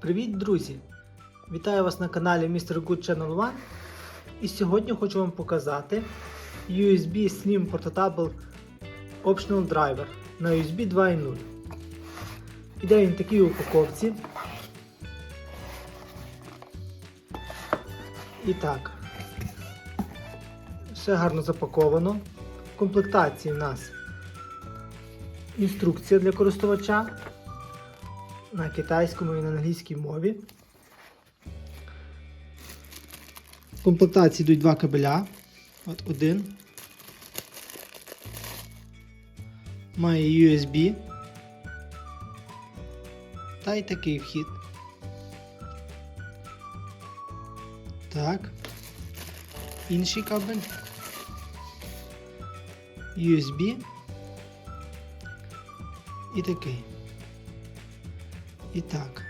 Привіт, друзі! Вітаю вас на каналі Mr. Good Channel One. І сьогодні хочу вам показати USB Slim Portable Optional Driver на USB 2.0. Іде він в такій упаковці. І так, все гарно запаковано. В комплектації в нас інструкція для користувача на китайському і на англійській мові. В комплектації йдуть два кабеля. От один. Має USB. Та й такий вхід. Так. Інший кабель. USB. І такий. І так.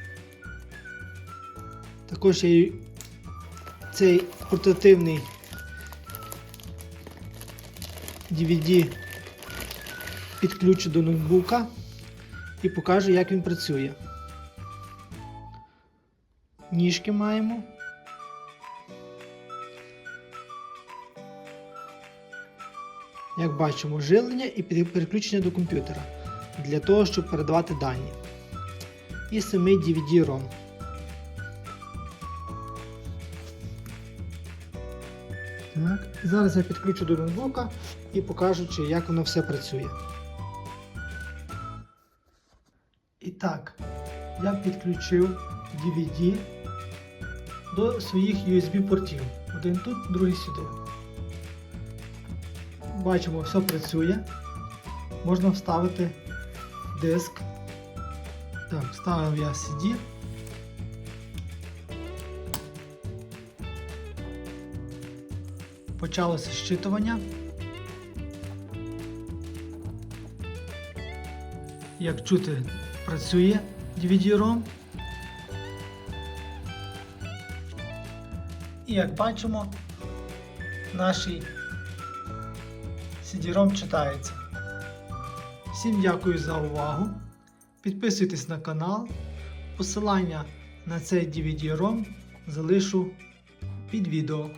Також я цей портативний DVD підключу до ноутбука і покажу, як він працює. Ніжки маємо. Як бачимо, живлення і переключення до комп'ютера для того, щоб передавати дані і самий DVD-ROM. Так, Зараз я підключу до ноутбука і покажу, чи як воно все працює. І так, я підключив DVD до своїх USB-портів. Один тут, другий сюди. Бачимо, все працює. Можна вставити диск. Так, вставив я CD. Почалося щитування. Як чути, працює DVD-ROM. І як бачимо, наш CD-ROM читається. Всім дякую за увагу. Підписуйтесь на канал. Посилання на цей DVD-ROM залишу під відео.